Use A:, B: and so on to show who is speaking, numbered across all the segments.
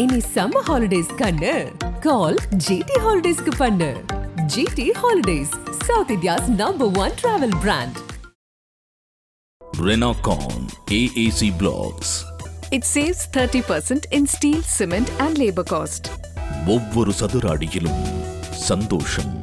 A: இனி summer holidays கண்ணு. கால் GT ஹாலிடேஸ்க்கு பண்ணு. GT holidays south India's number one travel brand
B: Renocon AAC Blocks.
C: It saves 30% in steel, cement, and labor cost.
B: ஒவ்வொரு சதுர அடியிலும் சந்தோஷம்.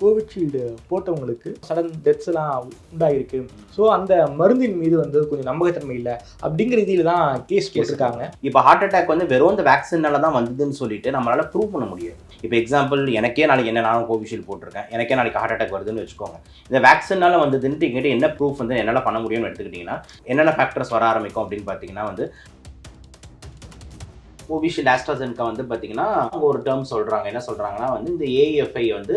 D: கோவிஷீல்டு போட்டவங்களுக்கு சடன் டெத்ஸ் எல்லாம் உண்டாயிருக்கு. ஸோ அந்த மருந்தின் மீது வந்து கொஞ்சம் நம்பகத்தன்மை இல்லை. அப்படிங்கிற ரீதியில தான் கேஸ் போட்டிருக்காங்க.
E: இப்போ ஹார்ட் அட்டாக் வந்து வெறும் இந்த வேக்சினால தான் வந்ததுன்னு சொல்லிட்டு நம்மளால ப்ரூவ் பண்ண முடியாது. இப்போ எக்ஸாம்பிள் எனக்கே நாளைக்கு என்ன நானும் கோவிஷீல்டு போட்டிருக்கேன். எனக்கே நாளைக்கு ஹார்ட் அட்டாக் வருதுன்னு வச்சுக்கோங்க. இந்த வேக்சினால வந்ததுன்ட்டு எங்கிட்ட என்ன ப்ரூஃப் வந்து என்னால் பண்ண முடியும்னு எடுத்துக்கிட்டிங்கன்னா என்னென்ன ஃபேக்டர்ஸ் வர ஆரம்பிக்கும் அப்படின்னு பார்த்தீங்கன்னா வந்து கோவிஷீல்டு ஆஸ்ட்ராசென்கா வந்து பார்த்தீங்கன்னா அவங்க ஒரு டேர்ம் சொல்கிறாங்க என்ன சொல்கிறாங்கன்னா வந்து இந்த ஏஎஃப்ஐ வந்து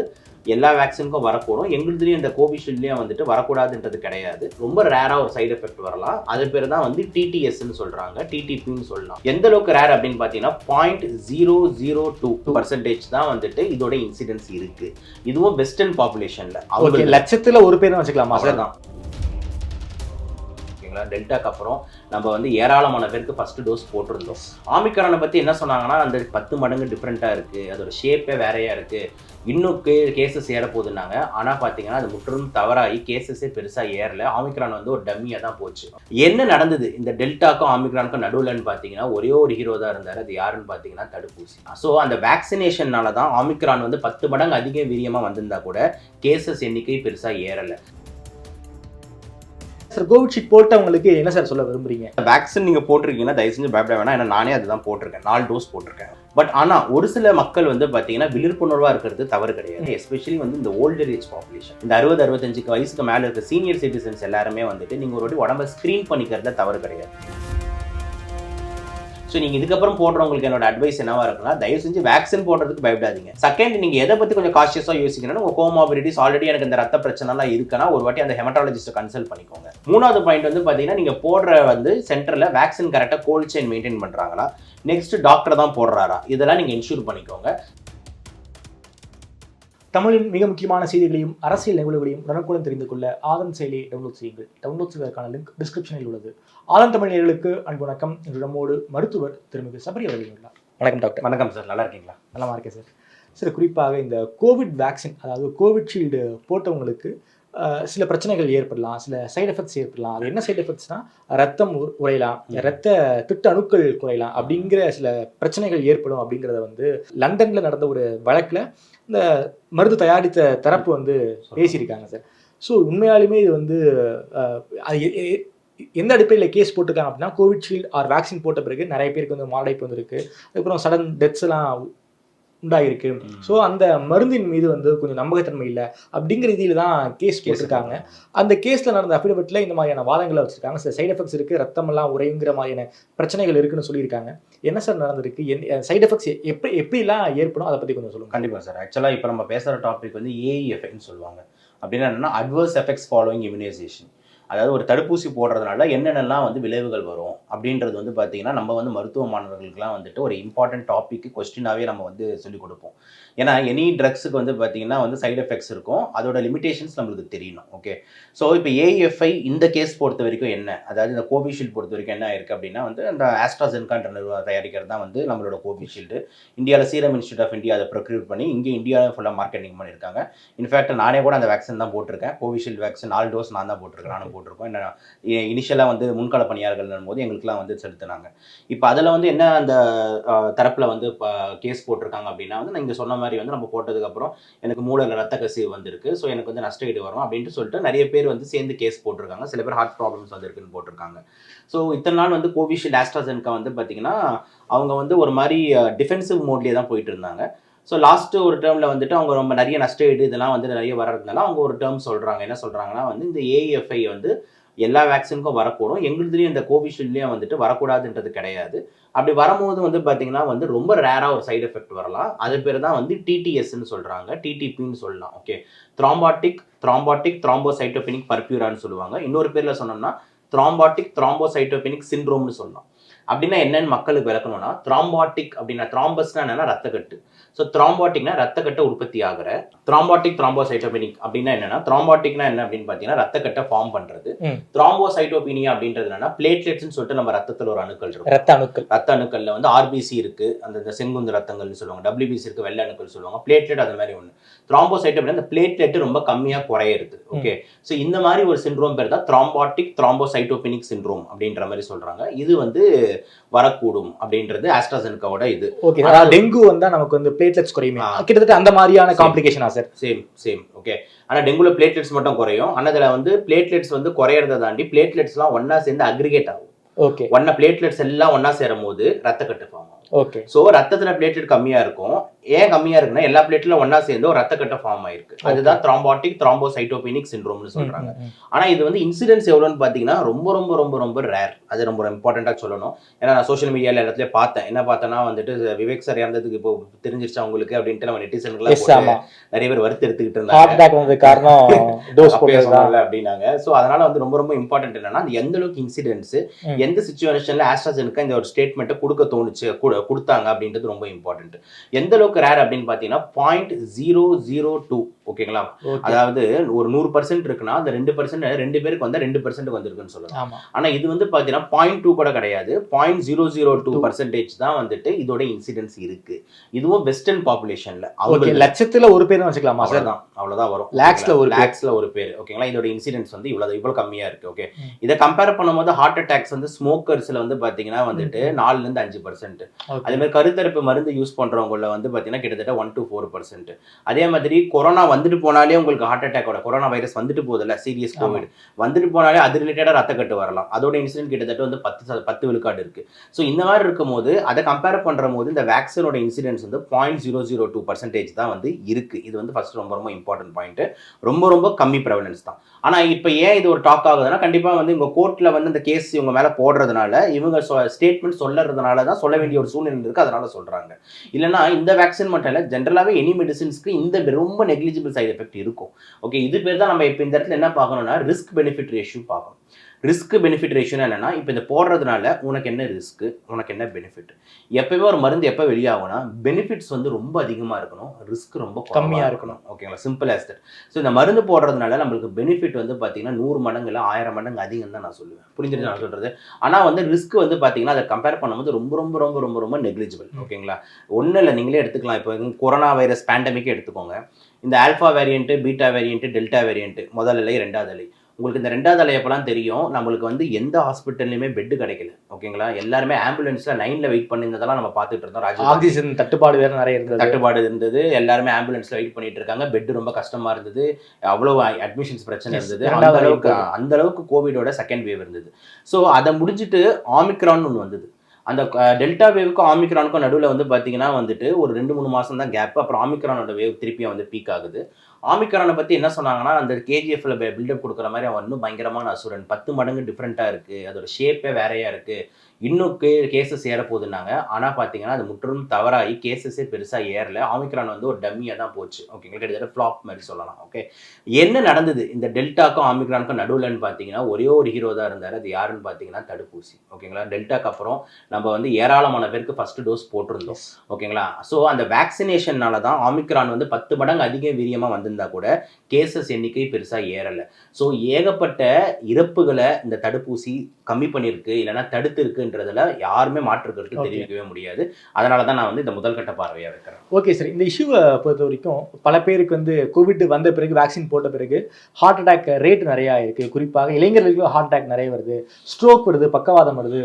E: எல்லா வேக்சினுக்கும் வரக்கூடும். எங்களுதுலேயும் இந்த கோவிஷீல்ட்லேயும் வந்துட்டு வரக்கூடாதுன்றது கிடையாது. ரொம்ப ரேராக ஒரு சைடு எஃபெக்ட் வரலாம். அது பேர் தான் வந்து டிடிஎஸ்ன்னு சொல்கிறாங்க டிடிபின்னு சொல்லலாம். எந்த அளவுக்கு ரேர் அப்படின்னு பார்த்தீங்கன்னா point zero zero two percentage தான் வந்துட்டு இதோட இன்சிடென்ஸ் இருக்குது இதுவும் வெஸ்டர்ன் பாப்புலேஷனில் அவங்க
D: லட்சத்துல ஒரு பேர் வச்சுக்கலாமா?
E: அவ்வளோதான் பார்த்தீங்களா டெல்டாக்கு அப்புறம் நம்ம வந்து ஏராளமான பேருக்கு ஃபர்ஸ்ட் டோஸ் போட்டிருந்தோம். ஆமிக்ரானை பற்றி என்ன சொன்னாங்கன்னா அந்த பத்து மடங்கு டிஃப்ரெண்ட்டாக இருக்குது அதோட ஷேப்பே வேறையாக இருக்குது இன்னும் கே கேசஸ் ஏற போகுதுன்னாங்க. ஆனால் பார்த்தீங்கன்னா அது முற்றிலும் தவறாகி கேசஸே பெருசாக ஏறல. ஆமிக்ரான் வந்து ஒரு டம்மியாக தான் போச்சு. என்ன நடந்தது? இந்த டெல்டாக்கும் ஆமிக்ரானுக்கும் நடுவில்னு பார்த்தீங்கன்னா ஒரே ஒரு ஹீரோ தான் இருந்தார். அது யாருன்னு பார்த்தீங்கன்னா தடுப்பூசி. ஸோ அந்த வேக்சினேஷனால தான் ஆமிக்ரான் வந்து பத்து மடங்கு அதிக வீரியமாக வந்திருந்தா கூட கேசஸ் எண்ணிக்கை பெருசாக ஏறலை.
D: சார் கோவிஷீல்டு போட்டவங்களுக்கு என்ன சார் சொல்ல விரும்புறீங்க?
E: வேக்சின் நீங்கள் போட்டிருக்கீங்கன்னா தயவு செஞ்சு பயப்பட வேணாம். ஏன்னா நானே அதுதான் போட்டிருக்கேன். நாலு டோஸ் போட்டிருக்கேன். பட் ஆனால் ஒரு சில மக்கள் வந்து பார்த்தீங்கன்னா விழிப்புணர்வாக இருக்கிறது தவறு கிடையாது. எஸ்பெஷலி வந்து இந்த ஓல்டர் ஏஜ் பாப்புலேஷன் இந்த அறுபது அறுபத்தஞ்சுக்கு வயசுக்கு மேலே இருக்க சீனியர் சிட்டிசன்ஸ் எல்லாருமே வந்துட்டு நீங்கள் ஒரு வாட்டி உடம்ப ஸ்க்ரீன் பண்ணிக்கிறதுல தவறு கிடையாது. ஸோ நீங்கள் இதுக்கப்புறம் போடுறவங்களுக்கு என்னோட அட்வைஸ் என்னவா இருக்குன்னா தயவு செஞ்சு வேக்சின் போடுறதுக்கு பயப்படாதீங்க. செகண்ட் நீங்கள் எதை பற்றி கொஞ்சம் காஷியஸாக யோசிக்கணும்னா உங்கள் கோமாபிலிட்டிஸ் ஆல்ரெடி எனக்கு இந்த ரத்த பிரச்சனைலாம் இருக்குன்னா ஒரு வாட்டி அந்த ஹெமட்டாலஜிஸ்ட்டை கன்சல்ட் பண்ணிக்கோங்க. மூணாவது பாயிண்ட் வந்து பார்த்தீங்கன்னா நீங்கள் போடுற வந்து சென்டரில் வேக்சின் கரெக்டாக கோல்ட் செயின் மெயின்டைன் பண்ணுறாங்களா நெக்ஸ்ட் டாக்டர் தான் போடுறாரா? இதெல்லாம் நீங்கள் இன்ஷூர் பண்ணிக்கோங்க.
D: தமிழின் மிக முக்கியமான செய்திகளையும் அரசியல் நிகழ்வுகளையும் உடனுக்குடன் தெரிந்து கொள்ள ஆதன் செயலியை டவுன்லோட் செய்யுங்கள். டவுன்லோட் செய்வதற்கான லிங்க் டிஸ்கிரிப்ஷனில் உள்ளது. ஆதன் தமிழ் நேயர்களுக்கு அன்பு வணக்கம். இன்று நம்மோடு மருத்துவர் திருமிகு சபரி அவர்கள் உள்ளார் வணக்கம் டாக்டர்
E: வணக்கம் சார் நல்லா இருக்கீங்களா?
D: நலமா இருக்கேன் சார் சார் குறிப்பாக இந்த கோவிட் வேக்சின் அதாவது கோவிட்ஷீல்டு போட்டவங்களுக்கு சில பிரச்சனைகள் ஏற்படலாம் சில சைடு எஃபெக்ட்ஸ் ஏற்படலாம். அது என்ன சைடு எஃபெக்ட்ஸ்னா ரத்தம் உறையலாம் ரத்த திட்ட அணுக்கள் குறையலாம் அப்படிங்கிற சில பிரச்சனைகள் ஏற்படும் அப்படிங்கிறத வந்து லண்டன்ல நடந்த ஒரு வழக்குல இந்த மருந்து தயாரித்த தரப்பு வந்து பேசியிருக்காங்க சார். ஸோ உண்மையாலுமே இது வந்து எந்த அடிப்படையில் கேஸ் போட்டிருக்காங்க அப்படின்னா கோவிட்ஷீல்டு ஆர் வேக்சின் போட்ட பிறகு நிறைய பேருக்கு வந்து மாரடைப்பு வந்திருக்கு. அதுக்கப்புறம் சடன் டெத்ஸ் எல்லாம் உண்டாயிருக்கு ஸோ அந்த மருந்தின் மீது வந்து கொஞ்சம் நம்பகத்தன்மை இல்லை அப்படிங்கிற ரீதியில தான் கேஸ் போட்டிருக்காங்க. அந்த கேஸ்ல நடந்த அஃபிடவிட்ல இந்த மாதிரியான வாதங்களை வச்சிருக்காங்க. சில சைடு எஃபெக்ட்ஸ் இருக்கு ரத்தம் எல்லாம் உறையுங்கிற மாதிரியான பிரச்சனைகள் இருக்குன்னு சொல்லியிருக்காங்க. என்ன சார் நடந்திருக்கு? சைடு எஃபெக்ட்ஸ் எப்படி எப்படிலாம் ஏற்படும் அதை பத்தி கொஞ்சம் சொல்லுங்க.
E: கண்டிப்பாக சார் ஆக்சுவலாக இப்போ நம்ம பேசுகிற டாபிக் வந்து ஏஇஎஃப்னு சொல்லுவாங்க. அப்படின்னா என்னன்னா அட்வர்ஸ் எஃபெக்ட்ஸ் ஃபாலோயிங் இம்யூனைசேஷன் அதாவது ஒரு தடுப்பூசி போடுறதுனால என்னென்னலாம் வந்து விளைவுகள் வரும் அப்படின்றது வந்து பார்த்தீங்கன்னா நம்ம வந்து மருத்துவ மாணவர்களுக்குலாம் வந்துட்டு ஒரு இம்பார்ட்டன்ட் டாபிக் கொஸ்டினாகவே நம்ம வந்து சொல்லிக் கொடுப்போம். ஏன்னா எனி ட்ரக்ஸுக்கு வந்து பார்த்தீங்கன்னா வந்து சைடு எஃபெக்ட்ஸ் இருக்கும். அதோட லிமிடேஷன்ஸ் நம்மளுக்கு தெரியணும் ஓகே ஸோ இப்போ ஏஎஃப்ஐ இந்த கேஸ் பொறுத்த வரைக்கும் என்ன? அதாவது இந்த கோவிஷீல்டு பொறுத்த வரைக்கும் என்ன இருக்குது அப்படின்னா வந்து அந்த ஆஸ்ட்ராசென்கான்ற நிறுவனம் தயாரிக்கிறது தான் வந்து நம்மளோட கோவிஷீல்டு இந்தியாவில் சீரம் இன்ஸ்டியூட் ஆஃப் இந்தியா அதை ப்ரொக்யூர் பண்ணி இங்கே இந்தியாவில் ஃபுல்லாக மார்க்கெட்டிங் பண்ணியிருக்காங்க. இன்ஃபேக்ட் நானே கூட அந்த வேக்சின் தான் போட்டிருக்கேன். கோவிஷீல்டு வேக்சின் நாலு டோஸ் நான் தான் போட்டிருக்கேன். நானும் போட்டிருக்கோம். என்ன இனிஷியலாக வந்து முன்கள பணியாளர்கள் போது எங்களுக்குலாம் வந்து செலுத்தினாங்க. இப்போ அதில் வந்து என்ன அந்த தரப்பில் வந்து இப்போ கேஸ் போட்டிருக்காங்க அப்படின்னா வந்து நீங்கள் சொன்ன மாதிரி வந்து நம்ம போட்டதுக்கப்புறம் எனக்கு மூளையில் ரத்த கசிவு வந்திருக்கு. ஸோ எனக்கு வந்து நஷ்டஈடு வரும் அப்படின்ட்டு சொல்லிட்டு நிறைய பேர் வந்து சேர்ந்து கேஸ் போட்டிருக்காங்க. சில பேர் ஹார்ட் ப்ராப்ளம்ஸ் வந்திருக்குன்னு போட்டிருக்காங்க. ஸோ இத்தனை நாள் வந்து கோவிஷீல்டு ஆஸ்ட்ராசென்கா வந்து பார்த்தீங்கன்னா அவங்க வந்து ஒரு மாதிரி டிஃபென்சிவ் மோட்லேயே தான் போயிட்டு இருந்தாங்க. ஸோ லாஸ்ட்டு ஒரு டேர்மில் வந்துட்டு அவங்க ரொம்ப நிறைய நஷ்டஈடு இதெல்லாம் வந்து நிறைய வர்றதுனால அவங்க ஒரு டேர்ம் சொல்கிறாங்க என்ன சொல்கிறாங்கன்னா வந்து இந்த ஏஎஃப்ஐ வந்து எல்லா வேக்சினுக்கும் வரக்கூடும். எங்களுதுலேயும் இந்த கோவிஷீல்ட்லேயும் வந்துட்டு வரக்கூடாதுன்றது கிடையாது. அப்படி வரும்போது வந்து பார்த்தீங்கன்னா வந்து ரொம்ப ரேராக ஒரு சைடு எஃபெக்ட் வரலாம். அது பேர் தான் வந்து டிடிஎஸ்ன்னு சொல்கிறாங்க டிடிபின்னு சொல்லலாம். ஓகே த்ராம்பாட்டிக் த்ராம்பாட்டிக் த்ராம்போசைட்டோபினிக் பர்பியூரான்னு சொல்லுவாங்க. இன்னொரு பேரில் சொன்னோம்னா த்ராம்பாட்டிக் த்ராம்போசைட்டோபினிக் சிண்ட்ரோம்னு சொல்லலாம். அப்படின்னா என்னன்னு மக்களுக்கு விளக்கணும்னா த்ராம்பாட்டிக் அப்படின்னா த்ராம்பஸ்னா என்னன்னா ரத்தக்கட்டு. ஸோ த்ராம்பாட்டிக்னா ரத்தக்கட்டை உற்பத்தி ஆகிற. த்ராம்பாட்டிக் த்ராம்போசைட்டோபெனிக் அப்படின்னா என்னன்னா த்ராம்பாட்டிக்னா என்ன அப்படின்னு பார்த்தீங்கன்னா ரத்தக்கட்டை ஃபார்ம் பண்றது. த்ராம்போசைட்டோபினியா அப்படின்றது என்னன்னா பிளேட்லெட்ஸ்னு சொல்லிட்டு நம்ம ரத்தத்தில் ஒரு அணுக்கள் இருக்கும்.
D: ரத்த அணுக்கள்.
E: ரத்த அணுக்கள்ல வந்து ஆர்பிசி இருக்கு. அந்த செங்குந்து ரத்தங்கள்னு சொல்லுவாங்க. டபிள்யூபிசி இருக்கு வெள்ளை அணுக்கள் சொல்லுவாங்க. பிளேட்லெட் அது மாதிரி ஒன்று த்ராம்போசைட் அப்படின்னா அந்த பிளேட்லெட் ரொம்ப கம்மியா குறையிறது. ஓகே ஸோ இந்த மாதிரி ஒரு சிண்ட்ரோம் பேர் தான் த்ராம்பாட்டிக் த்ராம்போசைட்டோபெனிக் சிண்ட்ரோம் அப்படின்ற மாதிரி சொல்றாங்க. இது வந்து வரக்கூடும் அப்படின்றது ஆஸ்ட்ராசென்காவோட இது.
D: ஓகே அதாவது டெங்கு வந்தா நமக்கு வந்து பிளேட்லெட்ஸ் குறையுமே. கிட்டத்தட்ட அந்த மாதிரியான. காம்ப்ளிகேஷனா சார்
E: சேம் சேம் ஓகே ஆனா டெங்குல பிளேட்லெட்ஸ் மட்டும் குறையும். ஆனா இதுல வந்து பிளேட்லெட்ஸ் வந்து குறையறதை தாண்டி பிளேட்லெட்ஸ்லாம் ஒண்ணா சேர்ந்து அக்ரிகேட் ஆகும்.
D: ஓகே
E: ஒன்னா பிளேட்லெட்ஸ் எல்லாம் ஒண்ணா சேரும் போது ரத்தக்கட்டு ஃபார்ம் ஆகும்.
D: ஓகே
E: ஸோ ரத்தத்துல பிளேட்லெட் கம்மியா இருக்கும். ஏன் கம்மியா இருக்குன்னா எல்லா பிளேட்ல ஒண்ணா சேர்ந்து ஒரு ரத்தக்கட்டை ஃபார்ம் ஆயிருக்கு. அதுதான் த்ராம்பாட்டிக் த்ராம்போசைட்டோபெனிக் சிண்ட்ரோம்னு சொல்றாங்க. ஆனா இது வந்து இன்சிடென்ட்ஸ் எவ்வளோன்னு பார்த்தீங்கன்னா ரொம்ப ரொம்ப ரொம்ப ரொம்ப ரேர் அது ரொம்ப இம்பார்ட்டண்ட்டாக சொல்லணும். ஏன்னா நான் சோஷியல் மீடியாவில் இடத்துல பார்த்தேன். என்ன பார்த்தேன்னா வந்துட்டு விவேக் சார் இறந்ததுக்கு இப்போ தெரிஞ்சிருச்சா உங்களுக்கு அப்படின்ட்டு நம்ம நெட்டிசன்களாம் நிறைய பேர் வருத்தி எடுத்துக்கிட்டு இருந்தாங்க.
D: காரணம்
E: அப்படின்னாங்க. ஸோ அதனால வந்து ரொம்ப ரொம்ப இம்பார்ட்டன்ட் என்னன்னா எந்த அளவுக்கு இன்சிடென்ட்ஸ். எந்த சுச்சுவேஷன்ல ஆஸ்ட்ராஜனுக்கு இந்த ஒரு ஸ்டேட்மெண்ட்டை கொடுக்க தோணுச்சு கொடு- கொடுத்தாங்க அப்படின்றது ரொம்ப இம்பார்ட்டன்ட் எந்த அளவுக்கு ரேர் அப்படின்னு பார்த்தீங்கன்னா பாயிண்ட் ஜீரோ ஜீரோ டூ ஓகேங்களா?
D: ஓகே.
E: அதாவது ஒரு நூறு பர்சன்ட் இருக்குன்னா அந்த ரெண்டு பர்சன்ட் ரெண்டு பேருக்கு வந்து ரெண்டு பர்சன்ட் வந்திருக்குன்னு சொல்லலாம். ஆனா இது வந்து பாத்தீங்கன்னா பாயிண்ட் டூ கூட கிடையாது. Point zero zero two percentage தான் வந்துட்டு இதோட இன்சிடென்ஸ் இருக்கு. இதுவும் வெஸ்டர்ன் பாப்புலேஷன்ல அவங்க
D: லட்சத்துல ஒரு பேர் வச்சுக்கலாமா சார்
E: அவ்வளவுதான். வரும்.
D: Lakhsல ஒரு.
E: லேக்ஸ்ல ஒரு பேர். ஓகேங்களா? இதோட இன்சிடென்ட்ஸ் வந்து இவ்வளவு இவ்வளவு கம்மியா இருக்கு. ஓகே. இதை கம்பேர் பண்ணும்போது ஹார்ட் அட்டாக்ஸ் வந்து ஸ்மோக்கர்ஸ்ல வந்து பாத்தீங்கன்னா வந்துட்டு நாலுல இருந்து அஞ்சு பர்சன்ட். அதே மாதிரி கருத்தரிப்பு மருந்து யூஸ் பண்றவங்கள வந்து பாத்தீங்கன்னா கிட்டத்தட்ட ஒன் டு ஃபோர் பர்சன்ட் அதே மாதிரி கொரோனா வந்துட்டு போனாலே உங்களுக்கு ஹார்ட் அட்டாக்கோட கொரோனா வைரஸ் வந்துட்டு போகுதுல்ல சீரியஸ் கோவிட் வந்துட்டு போனாலே அது ரிலேட்டடா ரத்தக்கட்டு வரலாம். அதோட இன்சிடென்ட் கிட்டத்தட்ட வந்து பத்து பத்து விழுக்காடு இருக்கு. ஸோ இந்த மாதிரி இருக்கும்போது அதை கம்பேர் பண்ற போது இந்த வேக்சினோட இன்சிடென்ட்ஸ் வந்து point zero zero two percentage தான் வந்து இருக்கு. இது வந்து ஃபர்ஸ்ட் ரொம்ப ரொம்ப இம்பார்ட்டன்ட் பாயிண்ட் ரொம்ப ரொம்ப கம்மி ப்ரெவலன்ஸ் தான். ஆனால் இப்போ ஏன் இது ஒரு டாக் ஆகுதுன்னா கண்டிப்பாக வந்து இவங்க கோர்ட்டில் வந்து இந்த கேஸ் இவங்க மேலே போடுறதுனால இவங்க ஸ்டேட்மெண்ட் சொல்லறதுனால தான் சொல்ல வேண்டிய ஒரு சூழ்நிலை இருக்குது அதனால சொல்கிறாங்க இல்லைன்னா இந்த வேக்சின் மட்டும் இல்லை ஜென்ரலாகவே எனி மெடிசின்ஸ்க்கு இந்த ரொம்ப நெக்லிஜிபிள் சைட் எஃபெக்ட் இருக்கும். ஓகே இது பேர் தான் நம்ம இப்போ இந்த இடத்துல என்ன பார்க்கணும்னா ரிஸ்க் பெனிஃபிட் ரேஷியோ பார்க்கணும். ரிஸ்க் பெனிஃபிட் ரேஷியோனா என்னன்னா இப்போ இந்த போடுறதுனால உனக்கு என்ன ரிஸ்க் உனக்கு என்ன பெனிஃபிட் எப்பவுமே ஒரு மருந்து எப்போ வெளியாகும்னா பெனிஃபிட்ஸ் வந்து ரொம்ப அதிகமாக இருக்கணும். ரிஸ்க் ரொம்ப குறைவா
D: கம்மியா
E: இருக்கணும். ஓகேங்களா சிம்பிள் ஆஸ் தட் ஸோ இந்த மருந்து போடுறதுனால நம்மளுக்கு பெனிஃபிட் வந்து பார்த்தீங்கன்னா நூறு மடங்கு இல்லை ஆயிரம் மடங்கு அதிகம் தான் நான் சொல்லுவேன். புரிஞ்சுட்டு நான் சொல்றது? ஆனால் வந்து ரிஸ்க் வந்து பார்த்தீங்கன்னா அதை கம்பேர் பண்ணும்போது ரொம்ப ரொம்ப ரொம்ப ரொம்ப ரொம்ப நெக்லிஜிபிள் ஓகேங்களா ஒன்றும் இல்லை நீங்களே எடுத்துக்கலாம். இப்போ கொரோனா வைரஸ் பேண்டமிக்கே எடுத்துக்கோங்க. இந்த alpha variant beta variant delta variant முதல் அலை ரெண்டாவது அலை உங்களுக்கு இந்த ரெண்டாவது அலை எப்பலாம் தெரியும். நம்மளுக்கு வந்து எந்த ஹாஸ்பிட்டல்லையுமே பெட் கிடைக்கல. ஓகேங்களா? எல்லாருமே ஆம்புலன்ஸ்ல லைன்ல வெயிட் பண்ணியிருந்ததெல்லாம் நம்ம பார்த்துட்டு இருந்தோம்.
D: ஆக்சிஜன் தட்டுப்பாடு வேற நிறைய இருந்தது.
E: தட்டுப்பாடு இருந்தது. எல்லாருமே ஆம்புலன்ஸ்ல வெயிட் பண்ணிட்டு இருக்காங்க. பெட் ரொம்ப கஷ்டமா இருந்தது. அவ்வளவு அட்மிஷன்ஸ் பிரச்சனை இருந்தது. அந்த அளவுக்கு. அந்த அளவுக்கு கோவிடோட செகண்ட் வேவ் இருந்தது. ஸோ அதை முடிஞ்சிட்டு ஆமிக்ரான் ஒன்று வந்தது. அந்த டெல்டா வேவுக்கும் ஆமிக்ரானுக்கும் நடுவில் வந்து பார்த்தீங்கன்னா வந்துட்டு ஒரு ரெண்டு மூணு மாதம் தான் கேப் அப்புறம் ஆமிக்ரானோட வேவ் திருப்பியும் வந்து பீக் ஆகுது. ஆமிக்ரானை பற்றி என்ன சொன்னாங்கன்னா அந்த கேஜிஎஃப்ல பில்டப் கொடுக்குற மாதிரி அவன் இன்னும் பயங்கரமான அசுரன். பத்து மடங்கு டிஃப்ரெண்ட்டாக இருக்குது அதோட ஷேப்பே வேறையாக இருக்குது இன்னும் கே கேசஸ் ஏற போகுதுன்னாங்க ஆனால் பார்த்தீங்கன்னா அது முற்றிலும் தவறாகி கேசஸே பெருசாக ஏறல. ஆமிக்ரான் வந்து ஒரு டம்மியாக தான் போச்சு. ஓகேங்களா கிட்டத்தட்ட ஃப்ளாப் மாதிரி சொல்லலாம். ஓகே என்ன நடந்தது? இந்த டெல்டாக்கும் ஆமிக்ரானுக்கும் நடுவில்னு பார்த்தீங்கன்னா ஒரே ஒரு ஹீரோ தான் இருந்தார். அது யாருன்னு பார்த்தீங்கன்னா தடுப்பூசி. ஓகேங்களா டெல்டாக்கு அப்புறம் நம்ம வந்து ஏராளமான பேருக்கு ஃபர்ஸ்ட் டோஸ் போட்டிருந்தோம். ஓகேங்களா ஸோ அந்த வேக்சினேஷனால தான் ஆமிக்ரான் வந்து பத்து மடங்கு அதிக வீரியமாக வந்திருந்தா கூட கேசஸ் எண்ணிக்கை பெருசாக ஏறலை. ஸோ ஏகப்பட்ட இறப்புகளை இந்த தடுப்பூசி கம்மி பண்ணியிருக்கு இல்லைன்னா தடுத்து இருக்குன்றதுல யாருமே மாற்று கருத்து
D: Okay.
E: தெரிவிக்கவே முடியாது. அதனால தான் நான் வந்து இந்த முதல் கட்ட பார்வையாக வைக்கிறேன்.
D: ஓகே சார் இந்த இஷ்யூவை பொறுத்த வரைக்கும் பல பேருக்கு வந்து கோவிட் வந்த பிறகு வேக்சின் போட்ட பிறகு ஹார்ட் அட்டாக் ரேட் நிறையா இருக்கு. குறிப்பாக இளைஞர்களுக்கு ஹார்ட் அட்டாக் நிறைய வருது. ஸ்ட்ரோக் வருது பக்கவாதம் வருது.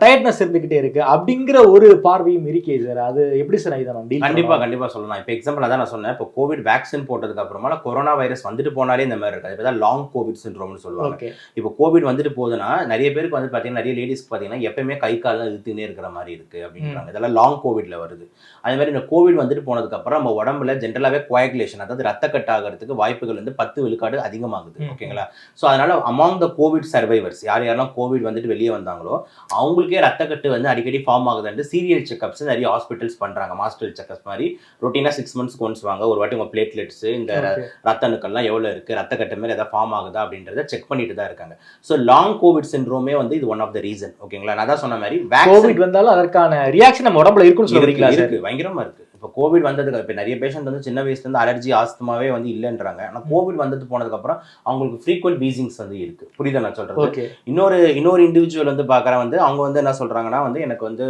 D: டயர்ட்னஸ் இருந்துகிட்டே இருக்கு. அப்படிங்கிற ஒரு பார்வையும் இருக்கே சார் அது எப்படி சார் இதை நான் டீல்
E: கண்டிப்பா கண்டிப்பா சொல்லலாம். இப்போ எக்ஸாம்பிள் அதான் நான் சொன்னேன். இப்போ கோவிட் வேக்சின் போட்டதுக்கு அப்புறமா கொரோனா வைரஸ் வந்துட்டு போனாலே இந்த மாதிரி இருக்காது. இப்போ லாங் கோவிட் சிண்ட்ரோம்னு சொல்லுவாங்க. இப்போ கோவிட் வந்துட்டு போகுதுன்னா நிறைய பேருக்கு வந்து பார்த்தீங்கன்னா நிறைய லேடிஸ்க்கு பார்த்தீங்கன்னா எப்பயுமே கை காலம் இழுத்துனே இருக்கிற மாதிரி இருக்கு அப்படின்றாங்க. இதெல்லாம் லாங் கோவிட்ல வருது. அதே மாதிரி இந்த கோவிட் வந்துட்டு போனதுக்கு அப்புறம் நம்ம உடம்புல ஜென்ரலாகவே கோயகுலேஷன் அதாவது ரத்த கட் ஆகிறதுக்கு வாய்ப்புகள் வந்து பத்து விழுக்காடு அதிகமாகுது. ஓகேங்களா? ஸோ அதனால அமாங் த கோவிட் சர்வைவர்ஸ் யார் யாரெல்லாம் கோவிட் வந்துட்டு வெளியே வந்தாங்களோ அவங்களுக்கே ரத்த கட்டு வந்து அடிக்கடி ஃபார்ம் ஆகுதுன்ட்டு சீரியல் செக்அப்ஸ் நிறைய ஹாஸ்பிட்டல்ஸ் பண்றாங்க. மாஸ்டர் செக்அப்ஸ் மாதிரி. ரொட்டீனாக சிக்ஸ் மந்த்ஸ்க்கு ஒன்ஸ் வாங்க. ஒரு வாட்டி உங்க பிளேட்லெட்ஸ் இந்த ரத்த அணுக்கள்லாம் எவ்வளோ இருக்குது ரத்த கட்டு மாதிரி எதாவது ஃபார்ம் ஆகுதா அப்படின்றத செக் பண்ணிட்டு தான் இருக்காங்க. ஸோ லாங் கோவிட் சிண்ட்ரோமே வந்து இது ஒன் ஆஃப் த ரீசன் ஓகேங்களா நான் அதான் சொன்ன மாதிரி
D: கோவிட் வந்தாலும் அதற்கான ரியாக்ஷன் நம்ம உடம்புல இருக்குன்னு
E: இருக்கு
D: சொல்றீங்களா
E: இருக்கு. பயங்கரமா இருக்கு. இப்போ கோவிட் வந்ததுக்கு இப்போ நிறைய பேஷண்ட் வந்து சின்ன வயசுல இருந்து அலர்ஜி ஆஸ்துமாவே வந்து இல்லைன்றாங்க. ஆனா கோவிட் வந்தது போனதுக்கு அப்புறம் அவங்களுக்கு ஃப்ரீக்வெண்ட் வீசிங்ஸ் வந்து இருக்கு. புரியுதா நான் சொல்றது?
D: ஓகே
E: இன்னொரு இன்னொரு இண்டிவிஜுவல் வந்து பார்க்குறேன் வந்து அவங்க வந்து என்ன சொல்றாங்கன்னா வந்து எனக்கு வந்து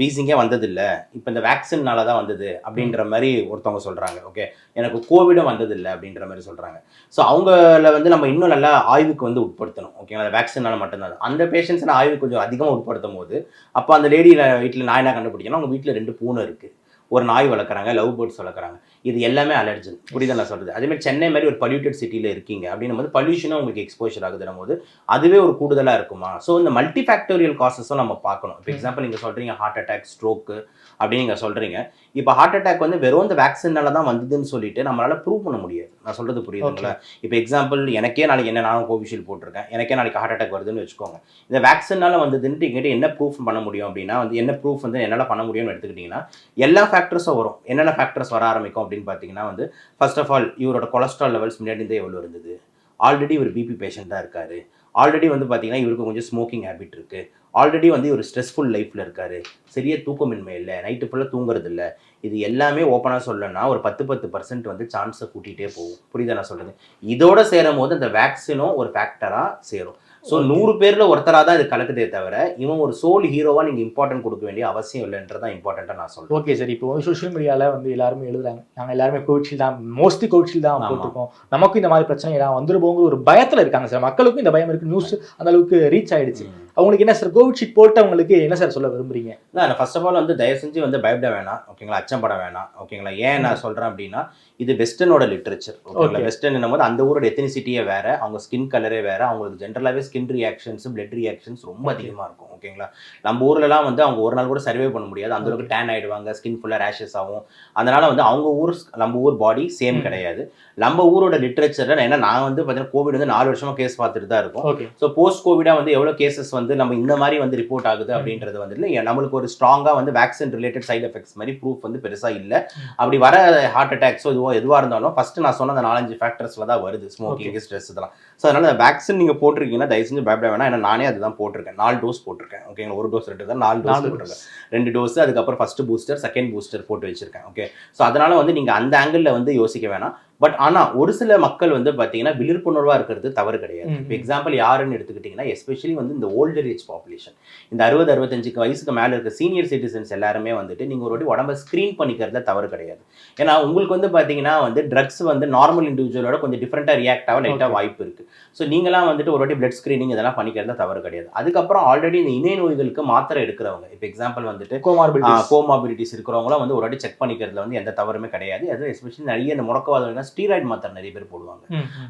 E: வீசிங்கே வந்ததில்ல. இப்போ இந்த வேக்சின்னால தான் வந்தது அப்படின்ற மாதிரி ஒருத்தவங்க சொல்றாங்க. ஓகே எனக்கு கோவிடும் வந்ததில்லை அப்படின்ற மாதிரி சொல்றாங்க. ஸோ அவங்கள வந்து நம்ம இன்னும் நல்லா ஆய்வுக்கு வந்து உட்படுத்தணும். ஓகேங்களா வேக்சினால மட்டும்தான். அந்த பேஷண்ட்ஸ் ஆய்வுக்கு கொஞ்சம் அதிகமாக உட்படுத்தும் போது அப்போ அந்த லேடி வீட்டில் நான் என்ன கண்டுபிடிக்கணும்? அவங்க வீட்டில் ரெண்டு பூனை இருக்கு. ஒரு நாய் வளர்க்குறாங்க லவ் பேர்ட்ஸ் வளர்க்குறாங்க. இது எல்லாமே அலர்ஜன் புரியுதா நான் சொல்கிறது அதேமாதிரி சென்னை மாதிரி ஒரு பல்யூட்டட் சிட்டியில் இருக்கீங்க அப்படின்னும் போது பல்யூஷனும் உங்களுக்கு எக்ஸ்போஷர் ஆகுதுன்னும் போது அதுவே ஒரு கூடுதலாக இருக்குமா? ஸோ இந்த மல்டி ஃபேக்டோரியல் காசஸும் நம்ம பார்க்கணும். இப்போ எக்ஸாம்பிள் நீங்கள் சொல்கிறீங்க ஹார்ட் அட்டாக் ஸ்ட்ரோக்கு அப்படின்னு நீங்கள் சொல்கிறீங்க இப்போ ஹார்ட் அட்டாக் வந்து வெறும் இந்த வேக்சினால தான் வந்ததுன்னு சொல்லிட்டு நம்மளால ப்ரூவ் பண்ண முடியாது. நான் சொல்றது புரியுதுங்களா? இப்போ எக்ஸாம்பிள் எனக்கே நாளைக்கு என்ன நானும் கோவிஷீல்டு போட்டிருக்கேன். எனக்கே நாளைக்கு ஹார்ட் அட்டாக் வருதுன்னு வச்சுக்கோங்க. இந்த வேக்சினால வந்ததுன்ட்டு எங்கிட்ட என்ன ப்ரூஃப் பண்ண முடியும் அப்படின்னா வந்து என்ன ப்ரூஃப் வந்து என்னால் பண்ண முடியும்னு எடுத்துக்கிட்டிங்கன்னா எல்லா ஃபேக்டர்ஸும் வரும். என்னென்ன ஃபேக்டர்ஸ் வர ஆரம்பிக்கும் அப்படின்னு பார்த்தீங்கன்னா வந்து ஃபர்ஸ்ட் ஆஃப் ஆல் இவரோட கொலஸ்ட்ரால் லெவல்ஸ் முன்னாடி இருந்தே எவ்வளோ இருந்தது? ஆல்ரெடி இவர் பிபி பேஷண்ட்டாக இருக்காரு. ஆல்ரெடி வந்து பார்த்தீங்கன்னா இவருக்கு கொஞ்சம் ஸ்மோக்கிங் ஹேபிட் இருக்கு. ஆல்ரெடி வந்து இவர் ஸ்ட்ரெஸ்ஃபுல் லைஃப்பில் இருக்கார். சரியா தூக்கமின்மை இல்லை. நைட்டு ஃபுல்லாக தூங்குறது இல்லை. இது எல்லாமே ஓப்பனாக சொல்லணும்னா ஒரு பத்து பத்து பர்சன்ட் வந்து சான்ஸை கூட்டிகிட்டே போகும். புரியுதா நான் சொல்கிறது இதோட சேரும் போது அந்த வேக்சினும் ஒரு ஃபேக்டராக சேரும். ஸோ நூறு பேரில் ஒருத்தராக தான் இது கலக்குதே தவிர இவன் ஒரு சோல் ஹீரோவாக நீங்கள் இம்பார்ட்டன்ட் கொடுக்க வேண்டிய அவசியம் இல்லைன்றதான் இம்பார்ட்டண்ட்டாக நான் சொல்கிறேன்
D: ஓகே சார் இப்போ சோஷியல் மீடியால வந்து எல்லாருமே எழுதுறாங்க. நாங்க எல்லாருமே கோவிட்ஷீல்டு தான் மோஸ்ட்லி கோவிட்ஷீல்டு தான். போட்டிருக்கோம். நமக்கும் இந்த மாதிரி பிரச்சனை ஏதாவது வந்துருப்போங்கிற ஒரு பயத்துல இருக்காங்க சார் மக்களுக்கும் இந்த பயம் இருக்கு. நியூஸ் அந்த அளவுக்கு ரீச் ஆயிடுச்சு. அவங்களுக்கு என்ன சார் கோவிட்ஷீட் போட்டவங்களுக்கு என்ன சார் சொல்ல விரும்புறீங்க?
E: நான் ஃபர்ஸ்ட் ஆஃப் ஆல் வந்து தயவு செஞ்சு வந்து பயப்பட வேணாம். ஓகேங்களா? அச்சம்பட வேணாம். ஓகேங்களா? ஏன் நான் சொல்கிறேன் அப்படின்னா இது வெஸ்டர்னோட லிட்ரேச்சர் ஓகேங்களா. வெஸ்டர்ன் போது அந்த ஊரோட எத்தனிசிட்டியே வேற அவங்க ஸ்கின் கலரே வேற அவங்களுக்கு ஜென்ரலாகவே ஸ்கின் ரியாக்ஷன்ஸ் பிளட் ரியாக்ஷன்ஸ் ரொம்ப அதிகமாக இருக்கும் ஓகேங்களா நம்ம ஊர்லலாம் வந்து அவங்க ஒரு நாள் கூட சர்வே பண்ண முடியாது. அந்த அளவுக்கு டேன் ஆயிடுவாங்க ஸ்கின் ஃபுல்லாக ரேஷஸ் ஆகும். அதனால வந்து அவங்க ஊர் நம்ம ஊர் பாடி சேம். கிடையாது. நம்ம ஊரோட லிட்ரேச்சரில் ஏன்னா நான் வந்து பார்த்தீங்கன்னா கோவிட் வந்து நாலு வருஷமா கேஸ் பார்த்துட்டு தான் இருக்கும். ஸோ போஸ்ட் கோவிடாக வந்து எவ்வளோ கேசஸ் வந்து நம்ம இந்த மாதிரி வந்து ரிப்போர்ட் ஆகுது அப்படின்றது வந்து இல்லை. நம்மளுக்கு ஒரு ஸ்ட்ராங்காக வந்து வேக்சின் ரிலேட்டட் சைடு எஃபெக்ட்ஸ் மாதிரி ப்ரூஃப் வந்து பெருசாக இல்லை. அப்படி வர ஹார்ட் அட்டாக்ஸோ இதுவோ எதுவாக இருந்தாலும் ஃபர்ஸ்ட் நான் சொன்ன அந்த நாலஞ்சு ஃபேக்டர்ஸில் தான் வருது ஸ்மோக்கிங் ஸ்ட்ரெஸ் இதெல்லாம். ஸோ அதனால வேக்சின் நீங்கள் போட்டிருக்கீங்கன்னா தயவு செஞ்சு பயப்பட வேணாம். ஏன்னா நானே அதுதான் போட்டிருக்கேன். நாலு டோஸ் போட்டிருக்கேன். ஓகேங்களா ஒரு டோஸ் ரெண்டு தான். நாலு டோஸ் போட்டிருக்கேன். ரெண்டு டோஸ் அதுக்கப்புறம் ஃபர்ஸ்ட் பூஸ்டர் செகண்ட் பூஸ்டர் போட்டு வச்சிருக்கேன். ஓகே ஸோ அதனால வந்து நீங்கள் அந்த ஆங்கிளில் வந்து யோசிக்க வேணாம். பட் ஆனால் ஒரு சில மக்கள் வந்து பார்த்தீங்கன்னா விழிப்புணர்வாக இருக்கிறது தவறு கிடையாது. இப்போ எக்ஸாம்பிள் யாருன்னு எடுத்துக்கிட்டிங்கன்னா எஸ்பெஷலி வந்து இந்த ஓல்டர் ஏஜ் பாப்புலேஷன் இந்த அறுபது அறுபத்தஞ்சுக்கு வயசுக்கு மேலே இருக்க சீனியர் சிட்டிசன்ஸ் எல்லாருமே வந்துட்டு நீங்கள் ஒரு வாட்டி உடம்ப ஸ்க்ரீன் பண்ணிக்கிறதுல தவறு கிடையாது. ஏன்னா உங்களுக்கு வந்து பார்த்தீங்கன்னா வந்து ட்ரக்ஸ் வந்து நார்மல் இண்டிவிஜுவலோட கொஞ்சம் டிஃப்ரெண்ட்டாக ரியாக்ட் ஆக லைட்டாக. வாய்ப்பு இருக்குது ஸோ நீங்களாம் வந்துட்டு ஒரு வாட்டி பிளட் ஸ்க்ரீனிங் இதெல்லாம் பண்ணிக்கிறதுல தவறு கிடையாது. அதுக்கப்புறம் ஆல்ரெடி இந்த இணை நோய்களுக்கு மாத்திரை எடுக்கிறவங்க இப்போ எக்ஸாம்பிள் வந்துட்டு
D: கோமார்பிலிட்டிஸ்
E: கோமாபிலிட்டிஸ் இருக்கிறவங்களாம் வந்து ஒரு வாட்டி செக் பண்ணிக்கிறதுல வந்து எந்த தவறுமே கிடையாது. அது எஸ்பெஷலி நிறைய இந்த முடக்கவாதம் ஸ்டீராய்டு மாத்திரை நிறைய பேர் போடுவாங்க.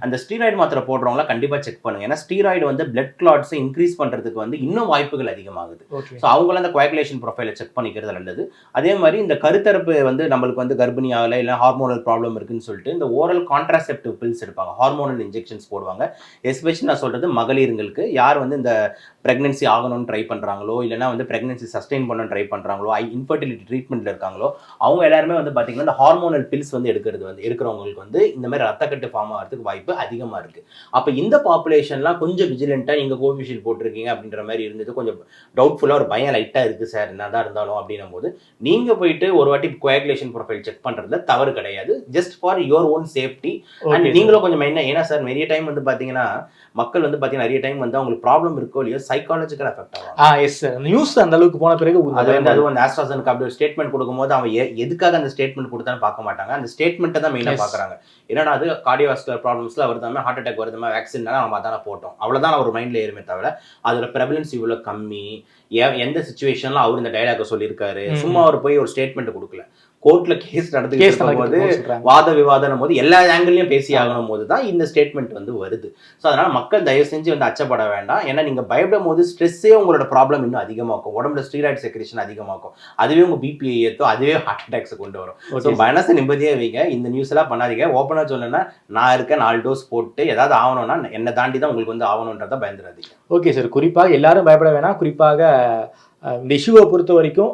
E: அந்த ஸ்டீராய்டு மாத்திரை போடுறவங்கள கண்டிப்பா செக் பண்ணுங்க. ஏன்னா ஸ்டீராய்டு வந்து பிளட் கிளாட்ஸை இன்க்ரீஸ் பண்றதுக்கு வந்து இன்னும் வாய்ப்புகள் அதிகமாகுது. ஸோ அவங்கள அந்த கோயகுலேஷன் ப்ரொஃபைலை செக் பண்ணிக்கிறது நல்லது. அதே மாதிரி இந்த கருத்தரப்பு வந்து நம்மளுக்கு வந்து கர்ப்பிணி ஆகலை இல்லை ஹார்மோனல் ப்ராப்ளம் இருக்குன்னு சொல்லிட்டு இந்த ஓரல் கான்ட்ராசெப்டிவ் பில்ஸ் எடுப்பாங்க. ஹார்மோனல் இன்ஜெக்ஷன்ஸ் போடுவாங்க. எஸ்பெஷலி நான் சொல்றது மகளிருங்களுக்கு. யார் வந்து இந்த பிரெக்னன்சி ஆகணும்னு ட்ரை பண்றாங்களோ இல்லைன்னா வந்து பிரெக்னன்சி சஸ்டெயின் பண்ண ட்ரை பண்றாங்களோ ஐ இன்ஃபர்டிலிட்டி ட்ரீட்மெண்ட்ல இருக்காங்களோ அவங்க எல்லாருமே வந்து பாத்தீங்கன்னா இந்த ஹார்மோனல் பில்ஸ் வந்து எடுக்கிறது வந்து இருக்கிறவங்களுக்கு வந்து இந்த மாதிரி ரத்தக்கட்டு ஃபார்ம் ஆகிறதுக்கு வாய்ப்பு அதிகமா இருக்கு. அப்ப இந்த பாப்புலேஷன்லாம் கொஞ்சம் விஜிலண்டா நீங்க கோவிஷீல்டு போட்டிருக்கீங்க அப்படின்ற மாதிரி இருந்தது. கொஞ்சம் டவுட்ஃபுல்லா ஒரு பயம் லைட்டா இருக்கு சார் என்னதான் இருந்தாலும் அப்படின்னும் போது நீங்க போயிட்டு ஒரு வாட்டி கோயாகுலேஷன் ப்ரொஃபைல் செக் பண்றதுல தவறு கிடையாது. Just for your own safety and நீங்களும் கொஞ்சம் மெயினாக ஏன்னா சார் நிறைய டைம் வந்து பாத்தீங்கன்னா மக்கள் வந்து பாத்தீங்கன்னா நிறைய டைம் வந்து அவங்களுக்கு ப்ராப்ளம் இருக்கோ இல்லையோ சைக்காலஜிக்கல் எஃபெக்ட் ஆகும்
D: ஆ எஸ் சார் நியூஸ் அந்த அளவுக்கு போன பிறகு
E: அது வந்து
D: பயம்
E: அதுவும் அந்த ஆஸ்ட்ராசனுக்கு அப்படி ஒரு ஸ்டேட்மெண்ட் கொடுக்கும்போது அவன் எதுக்காக அந்த ஸ்டேட்மெண்ட் கொடுத்தான்னு பார்க்க மாட்டாங்க. அந்த ஸ்டேட்மெண்ட்டை தான் மெயினாக. பார்க்குறாங்க. என்னடா அது கார்டியோவாஸ்குலர் ப்ராப்ளம்ஸ்ல வருதாமே ஹார்ட் அட்டாக் வருதுமே வேக்சின் நம்ம அதான போட்டோம். அவ்வளவுதான் ஒரு மைண்ட்ல ஏறுமே தவிர அதோட ப்ரெபலன்ஸ் இவ்வளவு கம்மி. எந்த சுச்சுவேஷன்ல அவர் இந்த டைலாக சொல்லியிருக்காரு. சும்மா அவர் போய் ஒரு ஸ்டேட்மெண்ட் கொடுக்கல. கோர்ட்ல கேஸ் நடந்துகிட்டு
D: சொல்றாங்க.
E: வாத விவாதம் போது எல்லா ஆங்கிள்லயும் பேசி ஆகணும் போது தான் இந்த ஸ்டேட்மெண்ட் வந்து வருது. ஸோ அதனால மக்கள் தயவு செஞ்சு வந்து அச்சப்பட வேண்டாம். ஏன்னா நீங்க பயப்படும் போது ஸ்ட்ரெஸ்ஸே உங்களோட ப்ராப்ளம் இன்னும் அதிகமாக்கும். உடம்புல ஸ்டீராய்டு செக்ரேஷன் அதிகமாக்கும். அதுவே உங்க பிபிஐ ஏற்றும் அதுவே ஹார்ட் அட்டாக்ஸ் கொண்டு வரும். ஸோ மனசை நிம்மதியா வைங்க. இந்த நியூஸ் எல்லாம் பண்ணாதீங்க. ஓப்பனா சொல்லணும்னா நான் இருக்க நாலு டோஸ் போட்டு ஏதாவது ஆகணும்னா என்னை தாண்டி தான் உங்களுக்கு வந்து ஆகணுன்றத பயந்துடாதீங்க.
D: ஓகே சார் குறிப்பாக எல்லாரும் பயப்பட வேணாம். குறிப்பாக இந்த இஷ்யூவை பொறுத்த வரைக்கும்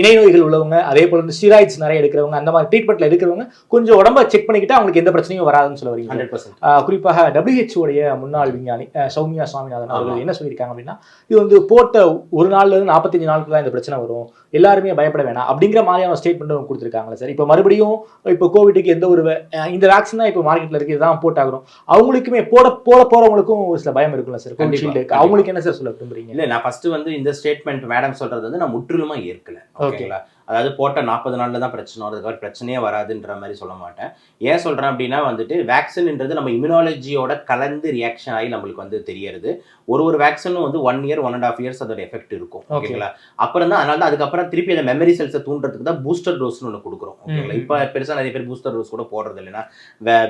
D: இணை நோய்கள் உள்ளவங்க அதே போல வந்து ஸ்டீராய்ட்ஸ் நிறைய எடுக்கிறவங்க அந்த மாதிரி ட்ரீட்மெண்ட்ல எடுக்கிறவங்க கொஞ்சம் உடம்ப செக் பண்ணிக்கிட்டா அவங்களுக்கு எந்த பிரச்சனையும் வராதுன்னு சொல்ல வரீங்க.
E: ஹண்ட்ரட் பர்சன்ட்
D: குறிப்பாக உடைய முன்னாள் விஞ்ஞானி சௌமியா சுவாமிநாதன் அவர்கள் என்ன சொல்லியிருக்காங்க அப்படின்னா இது வந்து போட்ட ஒரு நாள்ல இருந்து நாற்பத்தஞ்சு நாளுக்கு தான் இந்த பிரச்சனை வரும். எல்லாருமே பயப்பட வேணாம். அப்படிங்கிற மாதிரியான ஸ்டேட்மெண்ட்டும் கொடுத்துருக்காங்களே சார் இப்போ மறுபடியும் இப்போ கோவிட்டுக்கு எந்த ஒரு இந்த வேக்சின் தான் இப்போ மார்க்கெட்ல இருக்கு. இதுதான் போட்டாகணும் அவங்களுக்குமே போட போட போறவங்களுக்கும் ஒரு சில பயம் இருக்குல்ல சார்
E: கண்டிப்பா,
D: கோவிஷீல்டு
E: கண்டிப்பா.
D: அவங்களுக்கு என்ன சார் சொல்ல விரும்புறீங்க?
E: இல்ல நான் ஃபர்ஸ்ட் வந்து இந்த ஸ்டேட்மெண்ட் மேடம் சொல்றது வந்து நான் முற்றிலுமா ஏற்கல. ஓகேங்களா? அதாவது போட்ட நாற்பது நாள்ல தான் பிரச்சனை வரும். அதுக்கு பிரச்சனையே வராதுன்ற மாதிரி சொல்ல மாட்டேன். ஏன் சொல்றேன் அப்படின்னா வந்துட்டு வேக்சின்ன்றது நம்ம இம்யூனாலஜியோட கலந்து ரியாக்ஷன் ஆகி நம்மளுக்கு வந்து தெரியறது. ஒரு ஒரு வேக்சினும் வந்து one year one and half years அதோட எஃபெக்ட் இருக்கும். ஓகேங்களா? அப்புறம் தான் அதனால தான் அதுக்கப்புறம் திருப்பி அந்த மெமரி செல்ஸை தூண்டுறதுக்கு தான் பூஸ்டர் டோஸ்னு ஒன்று கொடுக்குறோம். ஓகேங்களா. இப்போ பெருசா நிறைய பேர் பூஸ்டர் டோஸ் கூட போடுறது இல்லைன்னா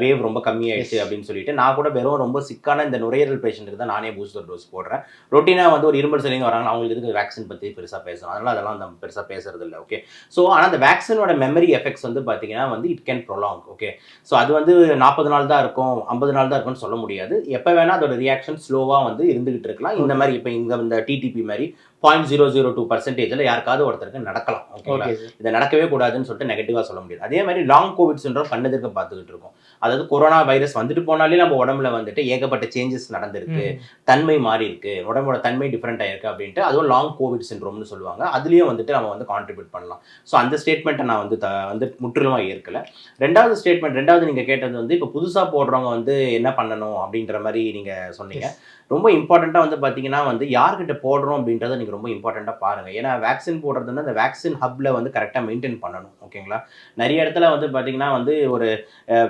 E: வேவ் ரொம்ப கம்மியாயிடுச்சு அப்படின்னு சொல்லிட்டு நான் கூட வெறும் ரொம்ப சிக்கான இந்த நுரையீரல் பேஷண்ட்டுக்கு தான் நானே பூஸ்டர் டோஸ் போடுறேன். ரொட்டீனா வந்து ஒரு இருமல் சளிங்க வராங்க அவங்களுக்கு வேக்சின் பத்தி பெருசா பேசணும்? அதனால அதெல்லாம் நம்ம பெருசா பேசுறது இல்லை ஓகே ஸோ ஆனால் அந்த வேக்சினோட மெமரி எஃபெக்ட்ஸ் வந்து பார்த்தீங்கன்னா வந்து it can prolong okay so அது வந்து நாற்பது நாள் தான் இருக்கும் ஐம்பது நாள் தான் இருக்கும்னு சொல்ல முடியாது. எப்போ வேணா அதோட ரியாக்ஷன் ஸ்லோவாக வந்து இருந்துகிட்டு இருக்கலாம். இந்த மாதிரி இப்போ இங்க இந்த டிடிபி மாதிரி பாயிண்ட் ஜீரோ ஜீரோ டூ பர்சன்டேஜில் யாருக்காவது ஒருத்தருக்கு நடக்கலாம் ஓகேங்களா இதை நடக்கவே கூடாதுன்னு சொல்லிட்டு நெகட்டிவாக சொல்ல முடியாது. அதே மாதிரி லாங் கோவிட் சின்ரோம் கண்ணெதிர்க்க பார்த்துக்கிட்டு இருக்கோம். அதாவது கொரோனா வைரஸ் வந்துட்டு போனாலே நம்ம உடம்புல வந்துட்டு ஏகப்பட்ட சேஞ்சஸ் நடந்திருக்கு. தன்மை மாறி இருக்கு. உடம்போட தன்மை டிஃப்ரெண்ட் ஆயிருக்கு அப்படின்ட்டு அதுவும் லாங் கோவிட் சின்ரோம்னு சொல்லுவாங்க. அதுலயும் வந்துட்டு நம்ம வந்து கான்ட்ரிபியூட் பண்ணலாம். ஸோ அந்த ஸ்டேட்மெண்ட்டை நான் வந்து த- வந்து முற்றிலுமா ஏற்கல. ரெண்டாவது ஸ்டேட்மெண்ட் ரெண்டாவது நீங்க கேட்டது வந்து இப்போ புதுசா போடுறவங்க வந்து என்ன பண்ணணும் அப்படின்ற மாதிரி நீங்க சொன்னீங்க. ரொம்ப இம்பார்ட்டண்ட்டாக வந்து பார்த்தீங்கன்னா வந்து யார்கிட்ட போடுறோம் அப்படின்றத நீங்கள் ரொம்ப இம்பார்ட்டண்ட்டாக பாருங்கள் ஏன்னா வேக்சின் போடுறதுனா அந்த வேக்சின் ஹப்பில் வந்து கரெக்டாக மெயின்டைன் பண்ணணும். ஓகேங்களா நிறைய இடத்துல வந்து பார்த்தீங்கன்னா வந்து ஒரு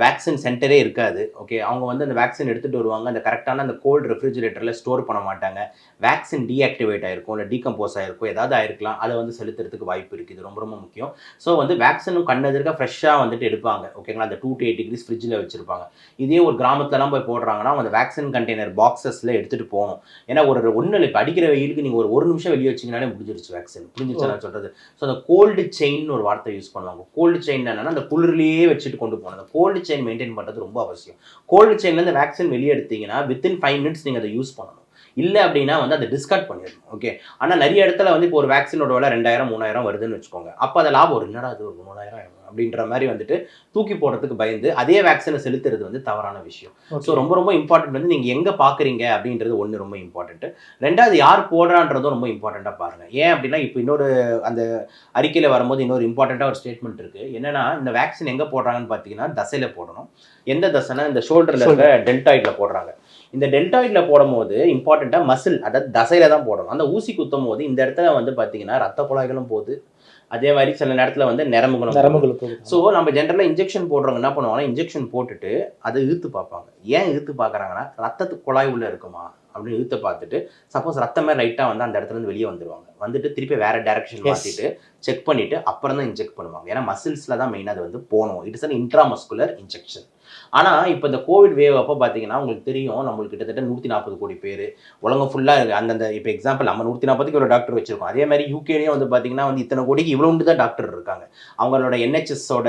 E: வேக்சின் சென்டரே இருக்காது. ஓகே அவங்க வந்து அந்த வேக்சின் எடுத்துகிட்டு வருவாங்க. அந்த கரெக்டான அந்த கோல்டு ரெஃப்ரிஜிரேட்டரில் ஸ்டோர் பண்ண மாட்டாங்க. வேக்சின் டீஆக்டிவேட் ஆயிருக்கும் இல்லை டீகம்போஸ் ஆயிருக்கும் ஏதாவது ஆயிருக்கலாம். அதை வந்து செலுத்துறதுக்கு வாய்ப்பு இருக்குது. இது ரொம்ப ரொம்ப முக்கியம். ஸோ வந்து வேக்சினும் கண்ணெதிர்க்க ஃப்ரெஷ்ஷாக வந்துட்டு எடுப்பாங்க. ஓகேங்களா அந்த டூ டு எயிட் டிகிரிஸ் ஃப்ரிட்ஜில் வச்சிருப்பாங்க. இதே ஒரு கிராமத்துலலாம் போய் போடுறாங்கன்னா அந்த வேக்சின் கண்டெய்னர் பாக்ஸஸில் எடுத்துகிட்டு போகணும். ஏன்னா ஒரு ஒன்றும் இப்போ அடிக்கிற வெயிலுக்கு நீங்கள் ஒரு ஒரு நிமிஷம் வெளியே வச்சிங்கனாலே முடிஞ்சிருச்சு வேக்சின் புரிஞ்சிருச்சு நான் சொல்கிறது ஸோ அந்த கோல்டு செயின் ஒரு வார்த்தை யூஸ் பண்ணுவாங்க. கோல்டு செயின் என்னன்னா அந்த குளிர்லேயே வச்சுட்டு கொண்டு போகணும். அந்த கோல்டு செயின் மெயின்டைன் பண்ணுறது ரொம்ப அவசியம். கோல்டு செயின்லேருந்து வேக்சின் வெளியே எடுத்தீங்கன்னா வித்தின் ஃபைவ் மினிட்ஸ் நீங்கள் அதை யூஸ் பண்ணணும். இல்லை அப்படின்னா வந்து அதை டிஸ்கார்ட் பண்ணிடணும் ஓகே ஆனால் நிறைய இடத்துல வந்து இப்போ ஒரு வேக்சினோட விலை ரெண்டாயிரம் மூணாயிரம் வருதுன்னு வச்சுக்கோங்க. அப்போ அதை லாபம் ஒரு என்னடா அது ஒரு மூணாயிரம் அப்படின்ற மாதிரி வந்துட்டு தூக்கி போடுறதுக்கு பயந்து அதே வேக்சினை செலுத்துறது வந்து தவறான விஷயம். ஸோ ரொம்ப ரொம்ப இம்பார்ட்டன்ட் வந்து நீங்கள் எங்கே பார்க்குறீங்க அப்படின்றது ஒன்று ரொம்ப இம்பார்ட்டன்ட் ரெண்டாவது யார் போடுறான்றதும் ரொம்ப இம்பார்ட்டண்ட்டாக பாருங்கள் ஏன் அப்படின்னா இப்போ இன்னொரு அந்த அறிக்கையில் வரும்போது இன்னொரு இம்பார்ட்டண்ட்டாக ஒரு ஸ்டேட்மெண்ட் இருக்குது என்னன்னா இந்த வேக்சின் எங்கே போடுறாங்கன்னு பார்த்தீங்கன்னா தசையில் போடணும். எந்த தசைனா இந்த ஷோல்டரில் இருக்க டெல்டாய்டில் போடுறாங்க. இந்த டெல்டாய்டில் போடும்போது இம்பார்ட்டண்ட்டாக மசில் அதாவது தசையில தான் போடணும். அந்த ஊசி குத்தும் போது இந்த இடத்துல வந்து பார்த்தீங்கன்னா ரத்த குழாய்களும் போகுது. அதே மாதிரி சில நேரத்தில் வந்து நரம்புகளும் போகுது.
D: நரம்புகள் போகுது.
E: ஸோ நம்ம ஜென்ரலாக இன்ஜெக்ஷன் போடுறவங்க என்ன பண்ணுவாங்கன்னா இன்ஜெக்ஷன் போட்டுட்டு அதை இழுத்து பார்ப்பாங்க. ஏன் இழுத்து பார்க்குறாங்கன்னா ரத்தத்துக்கு குழாய் உள்ள இருக்குமா அப்படின்னு இழுத்து பார்த்துட்டு சப்போஸ் ரத்தமே லைட்டாக வந்து அந்த இடத்துல இருந்து வெளியே வந்துருவாங்க. வந்துட்டு திருப்பி வேற டைரக்ஷன். மாற்றிட்டு செக் பண்ணிட்டு அப்புறம் தான் இன்ஜெக்ட் பண்ணுவாங்க. ஏன்னா மசில்ஸில் தான் மெயினாக அது வந்து போகணும். இட்ஸ் அன் இன்ட்ராமஸ்குலர் இன்ஜெக்ஷன் ஆனால் இப்போ இந்த கோவிட் வேவ் அப்போ பார்த்தீங்கன்னா உங்களுக்கு தெரியும் நம்மளுக்கு கிட்டத்தட்ட நூற்றி நாற்பது கோடி பேர் உலகம் ஃபுல்லாக இருக்குது அந்தந்த இப்போ எக்ஸாம்பிள் நம்ம நூற்றி நாற்பதுக்கு இவ்வளோ டாக்டர் வச்சிருக்கோம். அதே மாதிரி யூகேலையும் வந்து பார்த்தீங்கன்னா வந்து இத்தனை கோடிக்கு இவ்வளோண்டு தான் டாக்டர் இருக்காங்க. அவங்களோட என்ஹெச்எஸோட